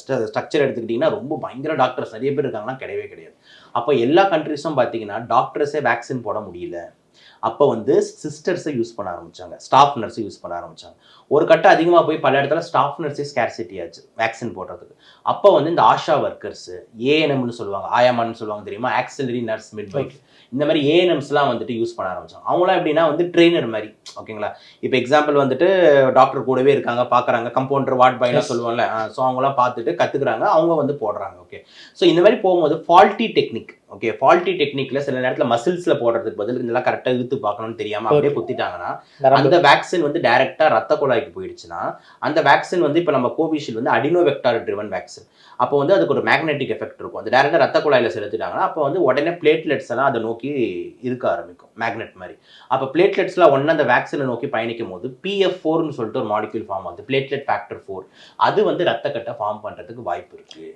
E: ஸ்ட்ரக்சர் எடுத்துக்கிட்டிங்கன்னா ரொம்ப பயங்கர டாக்டர்ஸ் நிறைய பேர் இருக்காங்கன்னா கிடையவே கிடையாது. அப்போ எல்லா கண்ட்ரிஸும் பார்த்தீங்கன்னா டாக்டர்ஸே வேக்சின் போட முடியல. அப்போ வந்து சிஸ்டர்ஸை யூஸ் பண்ண ஆரம்பிச்சாங்க. ஸ்டாஃப் நர்ஸை யூஸ் பண்ண ஆரம்பிச்சாங்க. ஒரு கட்டம் அதிகமாக போய் பல இடத்துல ஸ்டாஃப் நர்ஸே ஸ்கேர்சிட்டி ஆச்சு வேக்சின் போடுறதுக்கு. அப்போ வந்து இந்த ஆஷா ஒர்க்கர்ஸ் ஏஎன்எம்னு சொல்லுவாங்க ஆயாமான்னு சொல்லுவாங்க தெரியுமா? ஆக்சிலரி நர்ஸ் மிட் இந்த மாதிரி ஏஎன்எம்ஸ்லாம் வந்துட்டு யூஸ் பண்ண ஆரம்பிச்சாங்க. அவங்களாம் எப்படின்னா வந்து ட்ரெயினர் மாதிரி ஓகேங்களா இப்போ எக்ஸாம்பிள் வந்துட்டு டாக்டர் கூடவே இருக்காங்க பார்க்குறாங்க கம்பவுண்டர் வார்ட் பாய்லாம். சொல்லுவாங்கல்ல ஸோ அவங்களாம் பார்த்துட்டு கற்றுக்குறாங்க அவங்க வந்து போடுறாங்க ஓகே ஸோ இந்த மாதிரி போகும்போது ஃபால்ட்டி டெக்னிக் ஓகே ஃபால்ட்டி டெக்னிக்ல சில நேரத்தில் மசில்ஸில் போடுறதுக்கு பதில் இதெல்லாம் கரெக்டாக இழுத்து பார்க்கணும்னு தெரியாமல் அப்படியே. குத்திட்டாங்கன்னா அந்த வேக்சின் வந்து டைரக்டா ரத்த குழாய்க்கு போயிடுச்சுன்னா அந்த வேக்சின் வந்து இப்போ நம்ம கோவிஷீல்டு வந்து அடினோ வெக்டார் ட்ரிவன் வேக்சின் அப்போ வந்து அதுக்கு ஒரு மேக்னெட்டிக் எஃபெக்ட் இருக்கும். அது டேரக்டா ரத்த குழாயில செலுத்திட்டாங்கன்னா அப்போ வந்து உடனே பிளேட்லெட்ஸ் எல்லாம் அதை நோக்கி இருக்க ஆரம்பிக்கும் மேக்னெட் மாதிரி. அப்போ பிளேட்லெட்ஸ்லாம் ஒன்று அந்த வேக்சினை நோக்கி பயணிக்கும் போது பிஎஃப் ஃபோர்னு சொல்லிட்டு ஒரு மாலிக்யூல் ஃபார்ம் ஆகுது பிளேட்லெட் ஃபேக்டர் ஃபோர் அது வந்து ரத்த கட்டை ஃபார்ம் பண்றதுக்கு வாய்ப்பு இருக்கு.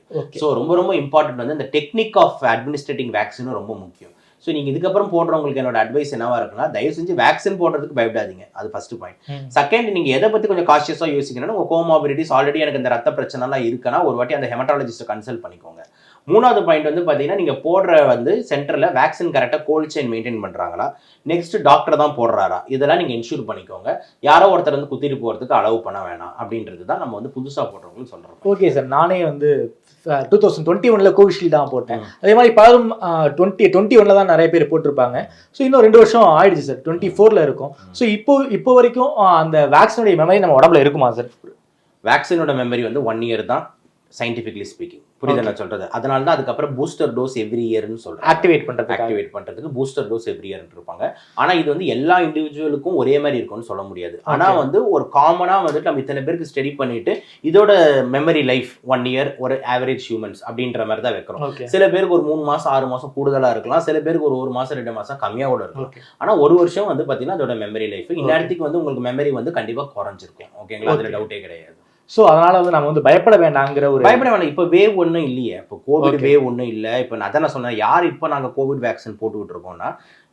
E: ஸோ ரொம்ப ரொம்ப இம்பார்ட்டன்ட் வந்து இந்த டெக்னிக் ஆஃப் அட்மினிஸ்ட்ரேட்டிங் வேக்சினும் ரொம்ப முக்கியம். ஸோ நீங்கள் இதுக்கப்புறம் போடுறவங்களுக்கு என்னோட அட்வைஸ் என்னவா இருக்குன்னா தயவு செஞ்சு வேக்சின் போடுறதுக்கு பயப்படாதீங்க. அது ஃபர்ஸ்ட் பாயிண்ட். செகண்ட் நீங்கள் எதை பற்றி கொஞ்சம் காஷியஸாக யோசிக்கணும்னா உங்கள் கோமாபிலிட்டிஸ் ஆல்ரெடி எனக்கு இந்த ரத்த பிரச்சனைலாம் இருக்குன்னா ஒரு வாட்டி அந்த ஹெமட்டாலஜிஸ்ட்டை கன்சல்ட் பண்ணிக்கோங்க. மூணாவது பாயிண்ட் வந்து பாத்தீங்கன்னா நீங்க போடுற வந்து சென்டர்ல வேக்சின் கரெக்டா கோல்ட் செயின் மெயின்டைன் பண்றாங்களா? நெக்ஸ்ட் டாக்டர் தான் போடுறாரா? இதெல்லாம் நீங்க இன்சூர் பண்ணிக்கோங்க. யாரோ ஒருத்தர் வந்து குத்திட்டு போறதுக்கு அளவு பண்ண வேணாம். அப்படின்றது தான் நம்ம வந்து புதுசா போடுறவங்களுக்கு சொல்றோம்
D: ஓகே சார் நானே வந்து டூ தௌசண்ட் டுவெண்ட்டி ஒன்ல கோவிஷீல்டு தான் போட்டேன். அதே மாதிரி பலரும் டுவெண்ட்டி டுவெண்ட்டி ஒன்ல தான் நிறைய பேர் போட்டிருப்பாங்க. ஸோ இன்னும் ரெண்டு வருஷம் ஆயிடுச்சு சார். டுவெண்ட்டி ஃபோர்ல இருக்கும் ஸோ இப்போ இப்போ வரைக்கும் அந்த வேக்சினுடைய மெமரி நம்ம உடம்புல இருக்குமா சார்?
E: வேக்சினோட மெமரி வந்து ஒன் இயர் தான் சயின்டிஃபிக்லி ஸ்பீக்கிங் புரியுது நான் சொல்றது? அதனால தான் அதுக்கப்புறம் பூஸ்டர் டோஸ் எவ்ரி இயர்னு சொல்றேன்
D: ஆக்டிவேட் பண்றதுக்கு.
E: ஆக்டிவேட் பண்றதுக்கு பூஸ்டர் டோஸ் எவ்ரி இயர் இருப்பாங்க ஆனா இது வந்து எல்லா இண்டிவிஜுவலுக்கும் ஒரே மாதிரி இருக்கும்னு சொல்ல முடியாது. ஆனா. வந்து ஒரு காமனா வந்துட்டு நம்ம இத்தனை பேருக்கு ஸ்டடி பண்ணிட்டு இதோட மெமரி லைஃப் ஒன் இயர் ஒரு ஆவரேஜ் ஹியூமன்ஸ் அப்படின்ற மாதிரி தான் வைக்கிறோம். சில பேருக்கு ஒரு மூணு மாசம் ஆறு மாசம் கூடுதலா இருக்கலாம். சில பேருக்கு ஒரு ஒரு மாசம் ரெண்டு மாசம் கம்மியா கூட இருக்கும் ஆனா ஒரு வருஷம் வந்து பாத்தீங்கன்னா அதோட மெமரி லைஃப் இந்நேரத்துக்கு வந்து உங்களுக்கு மெமரி வந்து கண்டிப்பா குறைஞ்சிருக்கும். ஓகேங்களா அதுல. டவுட்டே கிடையாது.
D: ஸோ அதனால வந்து நம்ம வந்து பயப்பட வேண்டாங்கிற ஒரு
E: பயப்பட வேணாம் இப்போ வேவ் ஒன்றும் இல்லையே. இப்போ கோவிட். வேவ் ஒன்றும் இல்லை. இப்போ நான் அதான் சொன்னேன். யார் இப்போ நாங்கள் கோவிட் வேக்சின் போட்டுக்கிட்டு இருக்கோம்னா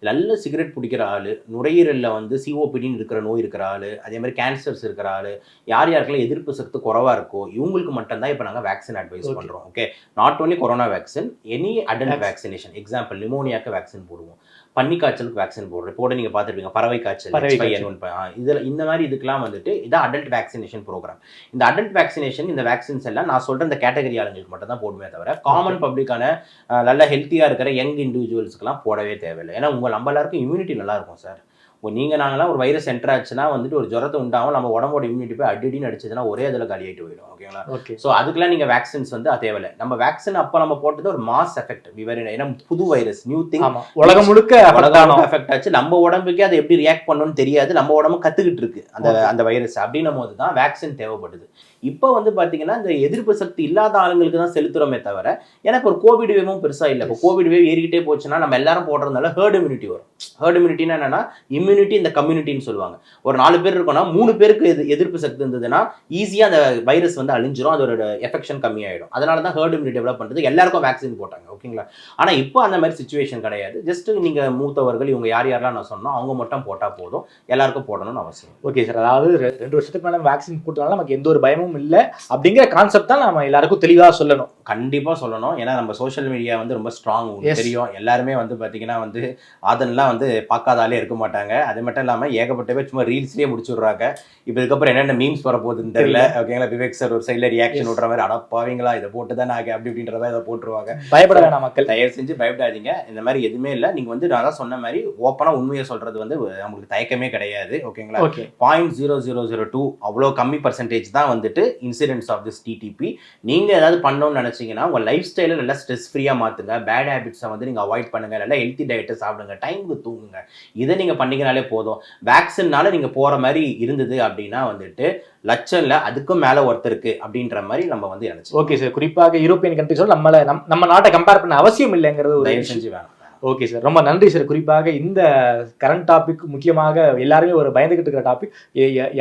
E: நல்ல சிகரெட் பிடிக்கிற ஆள் நுரையீரலில் வந்து சிஓபிடின்னு இருக்கிற நோய் இருக்கிற ஆள் அதே மாதிரி கேன்சர்ஸ் இருக்கிற ஆள் யார் யாருக்கெல்லாம் எதிர்ப்பு சக்தி குறவாக இருக்கோ இவங்களுக்கு மட்டும்தான் இப்போ நாங்கள் வேக்சின் அட்வைஸ். பண்ணுறோம் okay not only corona vaccine any adult. Vaccination example நிமோனியாக்கு vaccine போடுவோம். பன்னி காய்ச்சலுக்கு வேக்சின் போடுறோம். இப்போ நீங்க பார்த்துருப்பீங்க பறவை காய்ச்சல்
D: பறவை
E: H5N1 இதுல இந்த மாதிரி இதுக்கெல்லாம் வந்துட்டு இதான் அடல்ட் வேக்சினேஷன் ப்ரோக்ராம் இந்த அடல்ட் வேக்சினேஷன் இந்த வேக்சின்ஸ் எல்லாம் நான் சொல்ற இந்த கேட்டகரி ஆளுங்களுக்கு மட்டும் தான் போடுமே தவிர காமன் பப்ளிக்கான நல்ல ஹெல்த்தியா இருக்கிற யங் இண்டிவிஜுவல்ஸ்க்குலாம் போடவே தேவையில்லை. ஏன்னா உங்க நம்ம எல்லாருக்கும் இம்யூனிட்டி நல்லா இருக்கும் சார் நீங்க நாங்களாம் ஒரு வைரஸ் என்டர் ஆச்சுன்னா வந்துட்டு ஒரு ஜுரத்தை உண்டாகும் நம்ம உடம்போட இம்யூனிட்டி போய் அடிடின்னு அடிச்சதுன்னா ஒரே அதில் காலியாயிட்டு போயிடும் ஓகேங்களா
D: ஓகே
E: ஸோ அதுக்கெல்லாம் நீங்க வேக்சின்ஸ் வந்து அது தேவையில்லை. நம்ம வேக்சின் அப்போ நம்ம போட்டது ஒரு மாஸ் எஃபெக்ட் விவர் ஏன்னா புது வைரஸ் நியூ திங்
D: உலகம் முழுக்க.
E: உலகம் எஃபெக்ட் ஆச்சு. நம்ம உடம்புக்கே அதை எப்படி ரியாக்ட் பண்ணணும்னு தெரியாது. நம்ம உடம்பு கத்துக்கிட்டு இருக்கு அந்த. அந்த வைரஸ் அப்படின்னும் போது தான் வேக்சின் தேவைப்படுது. இப்போ வந்து பார்த்தீங்கன்னா இந்த எதிர்ப்பு சக்தி இல்லாத ஆளுங்களுக்கு தான் செலுத்துறோமே தவிர எனக்கு ஒரு கோவிட் வேவும் பெருசாக இல்லை. இப்போ கோவிட் வேவ் ஏறிக்கிட்டே போச்சுன்னா நம்ம எல்லாரும் போடுறதுனால ஹேர்ட் இம்யூனிட்டி வரும். ஹேர்ட் இம்யூனிட்டினா என்னன்னா இம்யூனிட்டி இந்த கம்யூனிட்டின்னு சொல்லுவாங்க. ஒரு நாலு பேர் இருக்கோம்னா மூணு பேருக்கு எது எதிர்ப்பு சக்தி இருந்ததுன்னா ஈஸியாக அந்த வைரஸ் வந்து அழிஞ்சிரும். அதோட எஃபெக்ஷன் கம்மியாயிடும். அதனால தான் ஹேர்ட் இம்யூனிட்டி டெவலப் பண்ணுறது எல்லாருக்கும் வேக்சின் போட்டாங்க ஓகேங்களா? ஆனால் இப்போ அந்த மாதிரி சுச்சுவேஷன் கிடையாது. ஜஸ்ட் நீங்கள் மூத்தவர்கள் இவங்க யார் யாரெல்லாம் நான் சொன்னோம் அவங்க மட்டும் போட்டால் போதும். எல்லாருக்கும் போடணும்னு அவசியம்
D: ஓகே சார் அதாவது ரெண்டு வருஷத்துக்கு மேலே வேக்சின் போட்டதுனால நமக்கு எந்த ஒரு பயமும் இல்லை. அப்படிங்கிற கான்செப்ட் தான் நம்ம எல்லாருக்கும் தெளிவாக சொல்லணும்.
E: கண்டிப்பா சொல்லணும். ஏன்னா நம்ம சோஷியல் மீடியா வந்து ரொம்ப ஸ்ட்ராங். தெரியும். எல்லாருமே வந்து பாத்தீங்கன்னா வந்து அதெல்லாம் வந்து பார்க்காத ஆளே இருக்க மாட்டாங்க. அது மட்டும் இல்லாம ஏகப்பட்ட பேர் சும்மா ரீல்ஸ்லயே முடிச்சுடுறாங்க. இப்போ இதுக்கப்புறம் என்னென்ன மீம்ஸ் வர போகுதுன்னு தெரியல. ஓகேங்களா? விவேக் சார் ஒரு சைட்ல ரியாக்ஷன். விடுற மாதிரி அடப்பாவீங்களா இதை போட்டு தான் நான் அப்படி இப்படின்ற மாதிரி இதை போட்டுருவாங்க.
D: பயப்பட வேணாம் மக்கள்.
E: தயவு செஞ்சு பயப்படாதீங்க. இந்த மாதிரி எதுவுமே இல்லை. நீங்க வந்து நான் தான் சொன்ன மாதிரி ஓப்பனா உண்மையை சொல்றது வந்து நம்மளுக்கு தயக்கமே கிடையாது. ஓகேங்களா?
D: Okay
E: point zero zero zero two அவ்வளோ கம்மி பர்சன்டேஜ் தான் வந்துட்டு இன்சிடென்ட்ஸ் ஆஃப் திஸ் டிடிபி நீங்கள் ஏதாவது பண்ணணும்னு நினச்சிங்கன்னா உங்கள் லைஃப் ஸ்டைலை நல்லா ஸ்ட்ரெஸ் ஃப்ரீயாக மாற்றுங்க பேட் ஹேபிட்ஸை வந்து நீங்கள் அவாய்ட் பண்ணுங்க. நல்லா ஹெல்த்தி டயட்டை சாப்பிடுங்க. டைமுக்கு தூங்குங்க. இதை நீங்கள் பண்ணிங்கனாலே போதும். வேக்சின்னால நீங்கள் போகிற மாதிரி இருந்தது அப்படின்னா வந்துட்டு லட்சம்ல அதுக்கும் மேலே ஒருத்தருக்கு அப்படின்ற மாதிரி நம்ம வந்து நினச்சி
D: ஓகே சார் குறிப்பாக யூரோப்பியன் கண்ட்ரிஸோட நம்மள நம் நம்ம நாட்டை கம்பேர் பண்ண அவசியம் இல்லைங்கிறது ஒரு
E: செஞ்சு வேணாம்.
D: ஓகே சார் ரொம்ப நன்றி சார் குறிப்பாக இந்த கரண்ட் டாபிக் முக்கியமாக எல்லாருமே ஒரு பயந்துகிட்டு இருக்கிற டாபிக்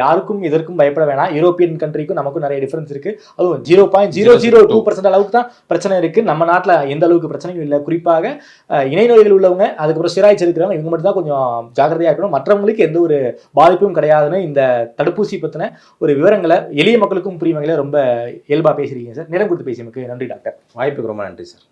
D: யாருக்கும் இதற்கும் பயப்பட வேணாம். யூரோப்பியன் கண்ட்ரிக்கும் நமக்கும் நிறைய டிஃபரன்ஸ் இருக்கு. அதுவும் zero point zero zero two percent அளவுக்கு தான் பிரச்சனை இருக்கு. நம்ம நாட்டில் எந்த அளவுக்கு பிரச்சனையும் இல்லை. குறிப்பாக அஹ், இணை நோய்கள் உள்ளவங்க அதுக்கப்புறம் சிராய்ச்சி இருக்கிறவங்க இவங்க மட்டும் தான் கொஞ்சம் ஜாக்கிரதையாக இருக்கணும். மற்றவங்களுக்கு எந்த ஒரு பாதிப்பும் கிடையாதுன்னு இந்த தடுப்பூசி பற்றின ஒரு விவரங்களை எளிய மக்களுக்கும் புரியும் ரொம்ப இயல்பாக பேசுறீங்க சார் நேரம் கொடுத்து பேசியமைக்கு நன்றி டாக்டர்.
E: வாய்ப்புக்கு ரொம்ப நன்றி சார்